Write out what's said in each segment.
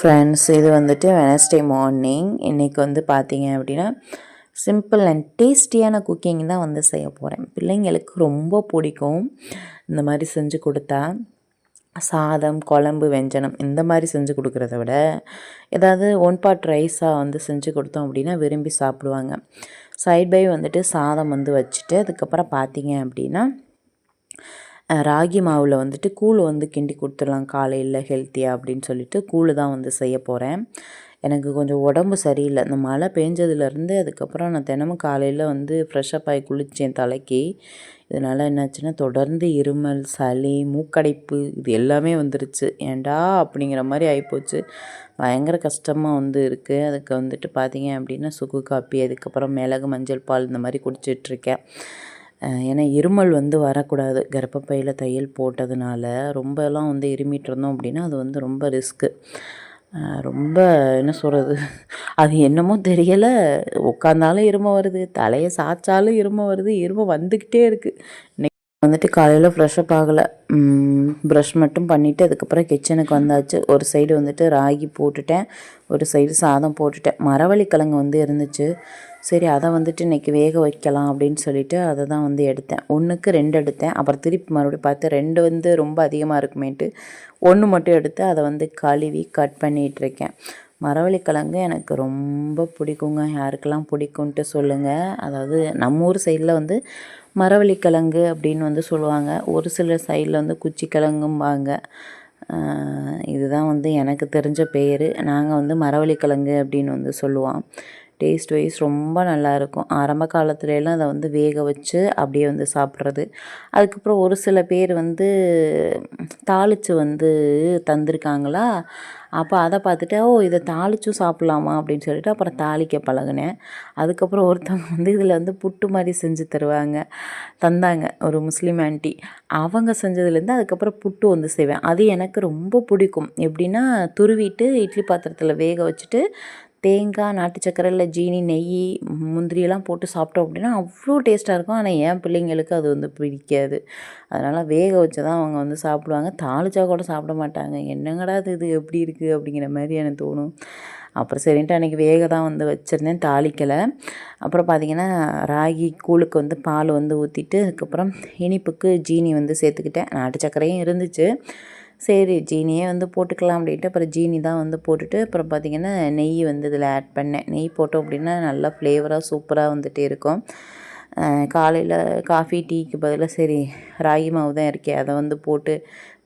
Friends இது வந்துட்டு Wednesday morning இன்றைக்கி வந்து பார்த்தீங்க அப்படின்னா சிம்பிள் அண்ட் டேஸ்டியான குக்கிங் தான் வந்து செய்ய போகிறேன் பிள்ளைங்களுக்கு ரொம்ப பிடிக்கும் இந்த மாதிரி செஞ்சு கொடுத்தா. சாதம் குழம்பு வெஞ்சனம் இந்த மாதிரி செஞ்சு கொடுக்குறத விட ஏதாவது ஒன் பாட் ரைஸாக வந்து செஞ்சு கொடுத்தோம் அப்படின்னா விரும்பி சாப்பிடுவாங்க. சைட் பை வந்துட்டு சாதம் வந்து வச்சுட்டு அதுக்கப்புறம் பார்த்தீங்க அப்படின்னா ராகி மாவில் வந்துட்டு கூழ் வந்து கிண்டி கொடுத்துடலாம் காலையில் ஹெல்த்தியாக அப்படின்னு சொல்லிட்டு கூழ் தான் வந்து செய்ய போகிறேன் எனக்கு கொஞ்சம் உடம்பு சரியில்லை. இந்த மழை பெஞ்சதுலேருந்து அதுக்கப்புறம் நான் தினமும் காலையில் வந்து ஃப்ரெஷ்ஷப் ஆகி குளித்தேன் தலைக்கு. இதனால் என்னாச்சுன்னா தொடர்ந்து இருமல் சளி மூக்கடைப்பு இது எல்லாமே வந்துருச்சு. ஏண்டா அப்படிங்கிற மாதிரி ஆகிப்போச்சு பயங்கர கஷ்டமாக வந்து இருக்குது அதுக்கு வந்துட்டு பார்த்தீங்க அப்படின்னா சுக்கு காப்பி அதுக்கப்புறம் மிளகு மஞ்சள் பால் இந்த மாதிரி குடிச்சிட்ருக்கேன் ஏன்னா இருமல் வந்து வரக்கூடாது. கர்ப்பப்பையில் தையல் போட்டதுனால ரொம்பலாம் வந்து இருமிட்டு இருந்தோம் அப்படின்னா அது வந்து ரொம்ப ரிஸ்க்கு. ரொம்ப என்ன சொல்கிறது அது என்னமோ தெரியலை. உட்காந்தாலும் இரும வருது தலையை சாய்ச்சாலும் இரும வருது இரும வந்துக்கிட்டே இருக்குது வந்துட்டு காலையில் ஃப்ரெஷ்ஷப் ஆகலை. ப்ரஷ் மட்டும் பண்ணிவிட்டு அதுக்கப்புறம் கிச்சனுக்கு வந்தாச்சு. ஒரு சைடு வந்துட்டு ராகி போட்டுட்டேன். ஒரு சைடு சாதம் போட்டுட்டேன். மரவள்ளி கிழங்கு வந்து இருந்துச்சு. சரி அதை வந்துட்டு இன்றைக்கி வேக வைக்கலாம் அப்படின்னு சொல்லிட்டு அதை தான் வந்து எடுத்தேன். ஒன்றுக்கு ரெண்டு எடுத்தேன். அப்புறம் திருப்பி மறுபடியும் பார்த்து ரெண்டு வந்து ரொம்ப அதிகமாக இருக்குமேட்டு ஒன்று மட்டும் எடுத்து அதை வந்து கழுவி கட் பண்ணிகிட்ருக்கேன் மரவள்ளிக்கிழங்கு எனக்கு ரொம்ப பிடிக்குங்க. யாருக்கெல்லாம் பிடிக்குன்ட்டு சொல்லுங்கள் அதாவது நம்ம ஊர் சைடில் வந்து மரவள்ளிக்கிழங்கு அப்படின்னு வந்து சொல்லுவாங்க. ஒரு சில சைடில் வந்து குச்சி கிழங்கும்பாங்க இதுதான் வந்து எனக்கு தெரிஞ்ச பேர். நாங்கள் வந்து மரவள்ளிக்கிழங்கு அப்படின்னு வந்து சொல்லுவோம். டேஸ்ட் வைஸ் ரொம்ப நல்லாயிருக்கும். ஆரம்ப காலத்துலலாம் அதை வந்து வேக வச்சு அப்படியே வந்து சாப்பிட்றது. அதுக்கப்புறம் ஒரு சில பேர் வந்து தாளித்து வந்து தந்திருக்காங்களா? அப்போ அதை பார்த்துட்டு ஓ இதை தாளிச்சும் சாப்பிட்லாமா? அப்படின்னு சொல்லிட்டு அப்புறம் தாளிக்க பழகினேன். அதுக்கப்புறம் ஒருத்தவங்க வந்து இதில் வந்து புட்டு மாதிரி செஞ்சு தருவாங்க தந்தாங்க. ஒரு முஸ்லீம் ஆண்டி அவங்க செஞ்சதுலேருந்து அதுக்கப்புறம் புட்டு வந்து செய்வேன். அது எனக்கு ரொம்ப பிடிக்கும். எப்படின்னா துருவிட்டு இட்லி பாத்திரத்தில் வேக வச்சுட்டு தேங்காய் நாட்டு சக்கரை இல்லை ஜீனி நெய் முந்திரியெல்லாம் போட்டு சாப்பிட்டோம் அப்படின்னா அவ்வளோ டேஸ்ட்டாக இருக்கும். ஆனால் என் பிள்ளைங்களுக்கு அது வந்து பிடிக்காது. அதனால் வேக வச்சு தான் அவங்க வந்து சாப்பிடுவாங்க. தாளிச்சா கூட சாப்பிட மாட்டாங்க. என்னங்கடா இது? இது எப்படி இருக்குது அப்படிங்கிற மாதிரி எனக்கு தோணும். அப்புறம் சரின்ட்டு அன்றைக்கி வேக தான் வந்து வச்சுருந்தேன். தாளிக்கலை. அப்புறம் பார்த்திங்கன்னா ராகி கூழுக்கு வந்து பால் வந்து ஊற்றிட்டு அதுக்கப்புறம் இனிப்புக்கு ஜீனி வந்து சேர்த்துக்கிட்டேன். நாட்டு சக்கரையும் இருந்துச்சு. சரி ஜீனியே வந்து போட்டுக்கலாம் அப்படின்ட்டு அப்புறம் ஜீனி தான் வந்து போட்டுட்டு அப்புறம் பார்த்திங்கன்னா நெய் வந்து இதில் ஆட் பண்ணேன். நெய் போட்டோம் அப்படின்னா நல்லா ஃப்ளேவராக சூப்பராக வந்துட்டு இருக்கும். காலையில் காஃபி டீக்கு பதிலாக சரி ராகி மாவு தான் இருக்கே அதை வந்து போட்டு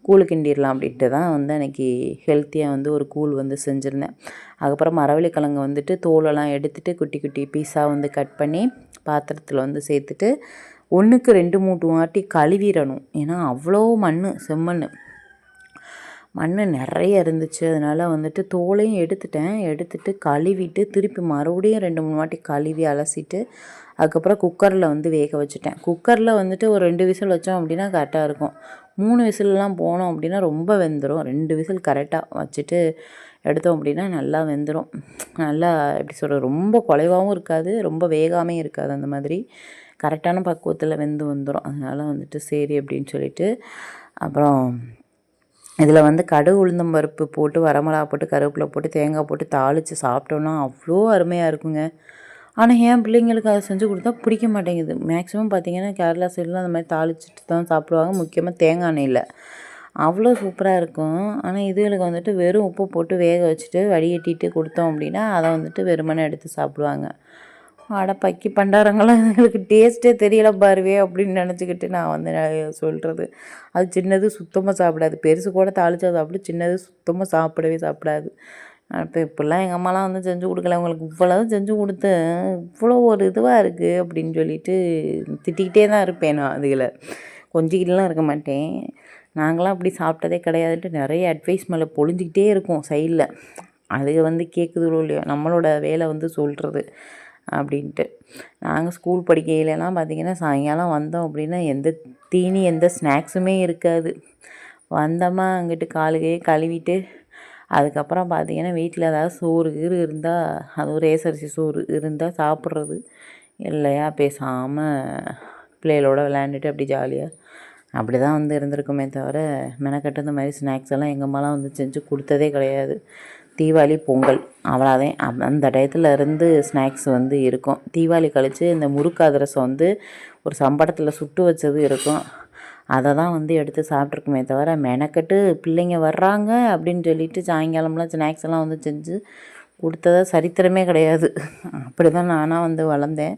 கூழ் கிண்டிடலாம் அப்படின்ட்டு தான் வந்து அன்றைக்கி ஹெல்த்தியாக வந்து ஒரு கூழ் வந்து செஞ்சுருந்தேன். அதுக்கப்புறம் மரவள்ளி கிழங்கு வந்துட்டு தோலெல்லாம் எடுத்துகிட்டு குட்டி குட்டி பீஸாக வந்து கட் பண்ணி பாத்திரத்தில் வந்து சேர்த்துட்டு ஒன்றுக்கு ரெண்டு மூட்டு வாட்டி கழுவிடணும். ஏன்னா அவ்வளோ மண் செம்மண் மண் நிறைய இருந்துச்சு. அதனால் வந்துட்டு தோலையும் எடுத்துட்டேன். எடுத்துட்டு கழுவிட்டு திருப்பி மறுபடியும் ரெண்டு மூணு வாட்டி கழுவி அலசிட்டு அதுக்கப்புறம் குக்கரில் வந்து வேக வச்சுட்டேன். குக்கரில் வந்துட்டு ஒரு ரெண்டு விசில் வச்சோம் அப்படின்னா கரெக்டாக இருக்கும். மூணு விசிலெலாம் போனோம் அப்படின்னா ரொம்ப வெந்துடும் ரெண்டு விசில் கரெக்டாக வச்சுட்டு எடுத்தோம் அப்படின்னா நல்லா வெந்துடும் நல்லா எப்படி சொல்கிறது ரொம்ப குலைவாகவும் இருக்காது ரொம்ப வேகாமையும் இருக்காது. அந்த மாதிரி கரெக்டான பக்குவத்தில் வெந்து வந்துடும் அதனால் வந்துட்டு சரி அப்படின்னு சொல்லிட்டு அப்புறம் இதில் வந்து கடுகு உளுந்தம் பருப்பு போட்டு வரமிளகா போட்டு கருவேப்பிலை போட்டு தேங்காய் போட்டு தாளித்து சாப்பிட்டோன்னா அவ்வளோ அருமையாக இருக்குங்க. ஆனால் ஏன் பிள்ளைங்களுக்கு அதை செஞ்சு கொடுத்தா பிடிக்க மாட்டேங்குது. மேக்ஸிமம் பார்த்திங்கன்னா கேரளா சைடில் அந்த மாதிரி தாளிச்சிட்டு தான் சாப்பிடுவாங்க. முக்கியமாக தேங்காய் எண்ணெயில். அவ்வளோ சூப்பராக இருக்கும். ஆனால் இதுகளுக்கு வந்துட்டு வெறும் உப்பு போட்டு வேக வச்சுட்டு வடிகட்டிட்டு கொடுத்தோம் அப்படின்னா அதை வந்துட்டு வெறுமனே எடுத்து சாப்பிடுவாங்க. அட பக்கி பண்டாரங்களாம் எங்களுக்கு டேஸ்ட்டே தெரியல பாருவே அப்படின்னு நினச்சிக்கிட்டு நான் வந்து சொல்கிறது அது சின்னது சுத்தமாக சாப்பிடாது. பெருசு கூட தாளிச்சா சாப்பிடு சின்னது சுத்தமாக சாப்பிடவே சாப்பிடாது. இப்போ இப்படிலாம் எங்கள் அம்மாலாம் வந்து செஞ்சு கொடுக்கல. அவங்களுக்கு இவ்வளோதான் செஞ்சு கொடுத்து இவ்வளோ ஒரு இதுவாக இருக்குது அப்படின்னு சொல்லிட்டு திட்டிக்கிட்டே தான் இருப்பேன் நான் அதுகளை. கொஞ்சிக்கிட்டுலாம் இருக்க மாட்டேன். நாங்களாம் அப்படி சாப்பிட்டதே கிடையாதுன்ட்டு நிறைய அட்வைஸ் மேலே பொழிஞ்சிக்கிட்டே இருக்கும் சைடில் அதுக வந்து கேட்குதுலோ இல்லையோ நம்மளோட வேலை வந்து சொல்கிறது அப்படின்ட்டு. நாங்கள் ஸ்கூல் படிக்கையிலலாம் பார்த்திங்கன்னா சாயங்காலம் வந்தோம் அப்படின்னா எந்த தீனி எந்த ஸ்நாக்ஸுமே இருக்காது. வந்தோமா அங்கிட்டு காலுகையே கழுவிட்டு அதுக்கப்புறம் பார்த்திங்கன்னா வீட்டில் ஏதாவது சோறு கீறு இருந்தால் அது ஒரு ரேசரிசி சோறு இருந்தால் சாப்பிட்றது. இல்லையா பேசாமல் பிள்ளைகளோட விளையாண்டுட்டு அப்படி ஜாலியாக அப்படி தான் வந்து இருந்திருக்குமே தவிர மெனக்கட்டு இந்த மாதிரி ஸ்நாக்ஸ் எல்லாம் எங்கள் அம்மாலாம் வந்து செஞ்சு கொடுத்ததே கிடையாது. தீபாவளி பொங்கல். அவ்வளோதான் அந்த டயத்தில் இருந்து ஸ்நாக்ஸ் வந்து இருக்கும். தீபாவளி கழித்து இந்த முறுக்கு அதிரசம் வந்து ஒரு சம்படத்தில் சுட்டு வச்சது இருக்கும். அதை தான் வந்து எடுத்து சாப்பிட்ருக்குமே தவிர மெனக்கெட்டு பிள்ளைங்க வர்றாங்க அப்படின்னு சொல்லிட்டு சாயங்காலம்லாம் ஸ்நாக்ஸ் எல்லாம் வந்து செஞ்சு கொடுத்ததா சரித்திரமே கிடையாது. அப்படி தான் நானாக வந்து வளர்ந்தேன்.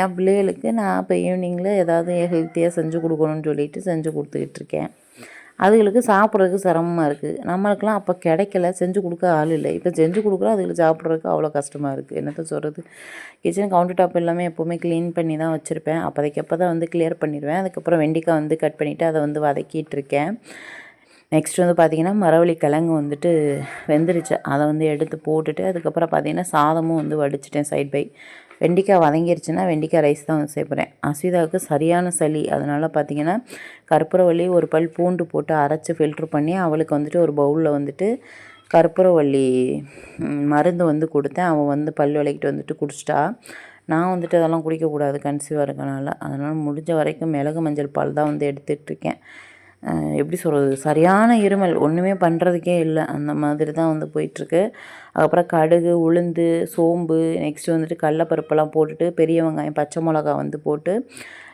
என் பிள்ளைகளுக்கு நான் இப்போ ஈவினிங்கில் ஏதாவது ஹெல்த்தியாக செஞ்சு கொடுக்கணும்னு சொல்லிட்டு செஞ்சு கொடுத்துக்கிட்டு இருக்கேன். அதுகளுக்கு சாப்பிட்றதுக்கு சிரமமாக இருக்குது நம்மளுக்கெல்லாம் அப்போ கிடைக்கல செஞ்சு கொடுக்க ஆள் இல்லை. இப்போ செஞ்சு கொடுக்குறோம் அதுகளுக்கு சாப்பிட்றதுக்கு அவ்வளோ கஷ்டமாக இருக்குது என்னத்த சொல்கிறது கிச்சன் கவுண்டர் டாப் எல்லாமே எப்போவுமே க்ளீன் பண்ணி தான் வச்சுருப்பேன். அப்போதைக்கு அப்போ தான் வந்து கிளியர் பண்ணிடுவேன். அதுக்கப்புறம் வெண்டிக்காய் வந்து கட் பண்ணிவிட்டு அதை வந்து வதக்கிட்டு இருக்கேன். நெக்ஸ்ட் வந்து பார்த்திங்கன்னா மரவள்ளி கிழங்கு வந்துட்டு வெந்துருச்சு. அதை வந்து எடுத்து போட்டுட்டு அதுக்கப்புறம் பார்த்திங்கன்னா சாதமும் வந்து வடிச்சிட்டேன் சைட் பை வெண்டிக்காய் வதங்கிருச்சுன்னா வெண்டிக்காய் ரைஸ் தான் வந்து சேர்ப்பேன் அஸ்விதாவுக்கு சரியான சளி. அதனால் பார்த்திங்கன்னா கற்பூரவள்ளி ஒரு பல் பூண்டு போட்டு அரைச்சி ஃபில்ட்ரு பண்ணி அவளுக்கு வந்துட்டு ஒரு பவுலில் வந்துட்டு கற்பூரவள்ளி மருந்து வந்து கொடுத்தேன். அவன் வந்து பல் விளக்கிட்டு வந்துட்டு குடிச்சிட்டா. நான் வந்துட்டு அதெல்லாம் குடிக்கக்கூடாது கன்சீவாக இருக்கனால. அதனால் முடிஞ்ச வரைக்கும் மிளகு மஞ்சள் பால் தான் வந்து எடுத்துகிட்ருக்கேன் எப்படி சொல்கிறது சரியான இருமல். ஒன்றுமே பண்ணுறதுக்கே இல்லை. அந்த மாதிரி தான் வந்து போயிட்டுருக்கு அதுக்கப்புறம் கடுகு உளுந்து சோம்பு நெக்ஸ்ட்டு வந்துட்டு கடலப்பருப்பெல்லாம் போட்டுட்டு பெரிய வெங்காயம் பச்சை மிளகா வந்து போட்டு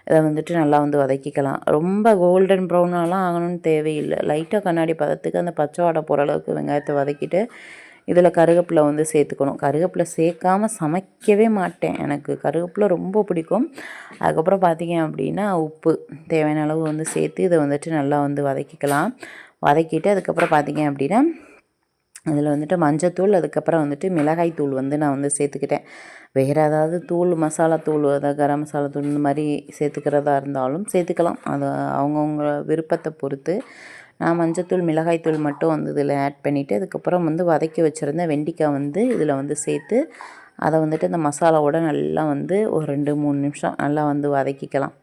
இதை வந்துட்டு நல்லா வந்து வதக்கிக்கலாம். ரொம்ப கோல்டன் ப்ரௌனாலாம் ஆகணும்னு தேவையில்லை. லைட்டாக கண்ணாடி பதத்துக்கு அந்த பச்சை வாடை போகிற அளவுக்கு வெங்காயத்தை வதக்கிட்டு இதில் கருவேப்பிலை வந்து சேர்த்துக்கணும். கருவேப்பிலை சேர்க்காமல் சமைக்கவே மாட்டேன். எனக்கு கருவேப்பிலை ரொம்ப பிடிக்கும். அதுக்கப்புறம் பார்த்திங்க அப்படின்னா உப்பு. தேவையான அளவு வந்து சேர்த்து இதை வந்துட்டு நல்லா வந்து வதக்கிக்கலாம். வதக்கிட்டு அதுக்கப்புறம் பார்த்திங்க அப்படின்னா அதில் வந்துட்டு மஞ்சத்தூள் அதுக்கப்புறம் வந்துட்டு மிளகாய் தூள் வந்து நான் வந்து சேர்த்துக்கிட்டேன். வேறு ஏதாவது தூள் மசாலா தூள் அதாவது கரம் மசாலா தூள் இந்த மாதிரி சேர்த்துக்கிறதா இருந்தாலும் சேர்த்துக்கலாம். அது அவங்கவுங்க விருப்பத்தை பொறுத்து. நான் மஞ்சத்தூள் மிளகாய்த்தூள் மட்டும் வந்து இதில் ஆட் பண்ணிவிட்டு அதுக்கப்புறம் வந்து வதக்கி வச்சுருந்த வெண்டிக்காய் வந்து இதில் வந்து சேர்த்து அதை வந்துட்டு இந்த மசாலாவோட நல்லா வந்து ஒரு ரெண்டு மூணு நிமிஷம் நல்லா வந்து வதக்கிக்கலாம்.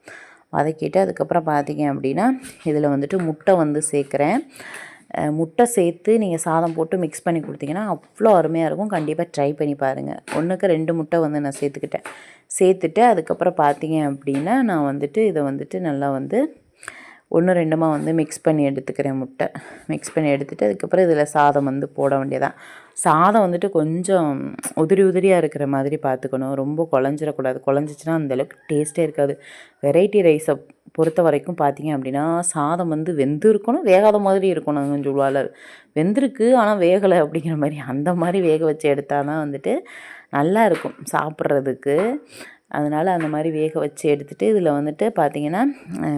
வதக்கிட்டு அதுக்கப்புறம் பார்த்திங்க அப்படின்னா இதில் வந்துட்டு முட்டை வந்து சேர்க்குறேன். முட்டை சேர்த்து நீங்கள் சாதம் போட்டு மிக்ஸ் பண்ணி கொடுத்தீங்கன்னா அவ்வளோ அருமையாக இருக்கும். கண்டிப்பாக ட்ரை பண்ணி பாருங்கள் ஒன்றுக்கு ரெண்டு முட்டை வந்து நான் சேர்த்துக்கிட்டேன். சேர்த்துட்டு அதுக்கப்புறம் பார்த்தீங்க அப்படின்னா நான் வந்துட்டு இதை வந்துட்டு நல்லா வந்து ஒன்று ரெண்டுமா வந்து மிக்ஸ் பண்ணி எடுத்துக்கிறேன் முட்டை. மிக்ஸ் பண்ணி எடுத்துகிட்டு அதுக்கப்புறம் இதில் சாதம் வந்து போட வேண்டியதான் சாதம் வந்துட்டு கொஞ்சம் உதிரி உதிரியாக இருக்கிற மாதிரி பார்த்துக்கணும். ரொம்ப குழஞ்சிடக்கூடாது. குழஞ்சிச்சின்னா அந்தளவுக்கு டேஸ்ட்டே இருக்காது. வெரைட்டி ரைஸை பொறுத்த வரைக்கும் பார்த்தீங்க அப்படின்னா சாதம் வந்து வெந்து இருக்கணும் வேகாத மாதிரி இருக்கணும். சொல்லுவாள் வெந்திருக்கு ஆனால் வேகலை அப்படிங்கிற மாதிரி அந்த மாதிரி வேக வச்சு எடுத்தால் தான் வந்துட்டு நல்லா இருக்கும் சாப்பிட்றதுக்கு. அதனால் அந்த மாதிரி வேக வச்சு எடுத்துகிட்டு இதில் வந்துட்டு பார்த்திங்கன்னா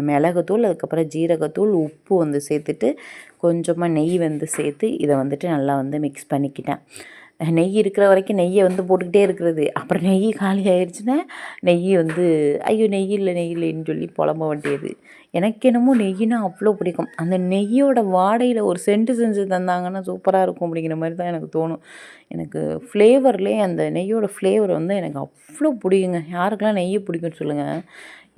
மிளகுத்தூள் அதுக்கப்புறம் ஜீரகத்தூள் உப்பு வந்து சேர்த்துட்டு கொஞ்சமாக நெய் வந்து சேர்த்து இதை வந்துட்டு நல்லா வந்து மிக்ஸ் பண்ணிக்கிட்டேன். நெய் இருக்கிற வரைக்கும் நெய்யை வந்து போட்டுக்கிட்டே இருக்கிறது. அப்புறம் நெய் காலி ஆயிடுச்சுன்னா நெய் வந்து ஐயோ நெய் இல்லை நெய் இல்லைன்னு சொல்லி புலம்ப வேண்டியது. எனக்கு என்னமோ நெய்னா அவ்வளோ பிடிக்கும். அந்த நெய்யோட வாடையில் ஒரு சென்ட்டு செஞ்சு தந்தாங்கன்னா சூப்பராக இருக்கும் அப்படிங்கிற மாதிரி தான் எனக்கு தோணும். எனக்கு ஃப்ளேவர்லேயே அந்த நெய்யோட ஃப்ளேவர் வந்து எனக்கு அவ்வளோ பிடிக்குங்க. யாருக்கெல்லாம் நெய்யை பிடிக்கும்னு சொல்லுங்கள்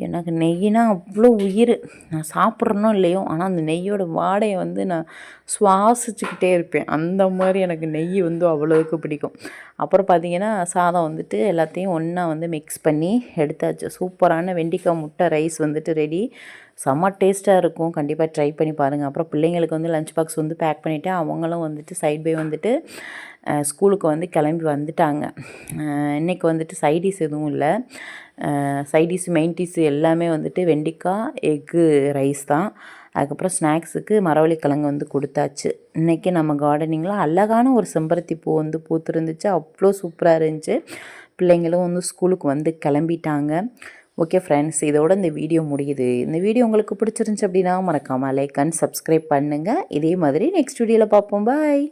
எனக்கு நெய்னா அவ்வளோ உயிர். நான் சாப்பிட்றனோ இல்லையோ ஆனால் அந்த நெய்யோட வாடையை வந்து நான் சுவாசிச்சுக்கிட்டே இருப்பேன். அந்த மாதிரி எனக்கு நெய் வந்து அவ்வளோவுக்கு பிடிக்கும். அப்புறம் பார்த்திங்கன்னா சாதம் வந்துட்டு எல்லாத்தையும் ஒன்றா வந்து மிக்ஸ் பண்ணி எடுத்தாச்சு. சூப்பரான வெண்டிக்காய் முட்டை ரைஸ் வந்துட்டு ரெடி செம்ம டேஸ்ட்டாக இருக்கும். கண்டிப்பாக ட்ரை பண்ணி பாருங்கள் அப்புறம் பிள்ளைங்களுக்கு வந்து லஞ்ச் பாக்ஸ் வந்து பேக் பண்ணிவிட்டு அவங்களும் வந்துட்டு சைட் பை வந்துட்டு ஸ்கூலுக்கு வந்து கிளம்பி வந்துட்டாங்க. இன்றைக்கி வந்துட்டு சைடிஸ் எதுவும் இல்லை. சைடிஸ் மெயின்டிஸ் எல்லாமே வந்துட்டு வெண்டிக்காய் எக்கு ரைஸ் தான். அதுக்கப்புறம் ஸ்நாக்ஸுக்கு மரவள்ளி கிழங்கு வந்து கொடுத்தாச்சு. இன்றைக்கி நம்ம கார்டனிங்கில் அழகான ஒரு செம்பருத்தி பூ வந்து பூத்துருந்துச்சு. அவ்வளோ சூப்பராக இருந்துச்சு. பிள்ளைங்களும் வந்து ஸ்கூலுக்கு வந்து கிளம்பிட்டாங்க. ஓகே ஃப்ரெண்ட்ஸ் இதோட இந்த வீடியோ முடியுது. இந்த வீடியோ உங்களுக்கு பிடிச்சிருந்துச்சி அப்படின்னா மறக்காமல் லைக் அண்ட் சப்ஸ்கிரைப் பண்ணுங்கள் இதே மாதிரி நெக்ஸ்ட் வீடியோவில் பார்ப்போம். பாய்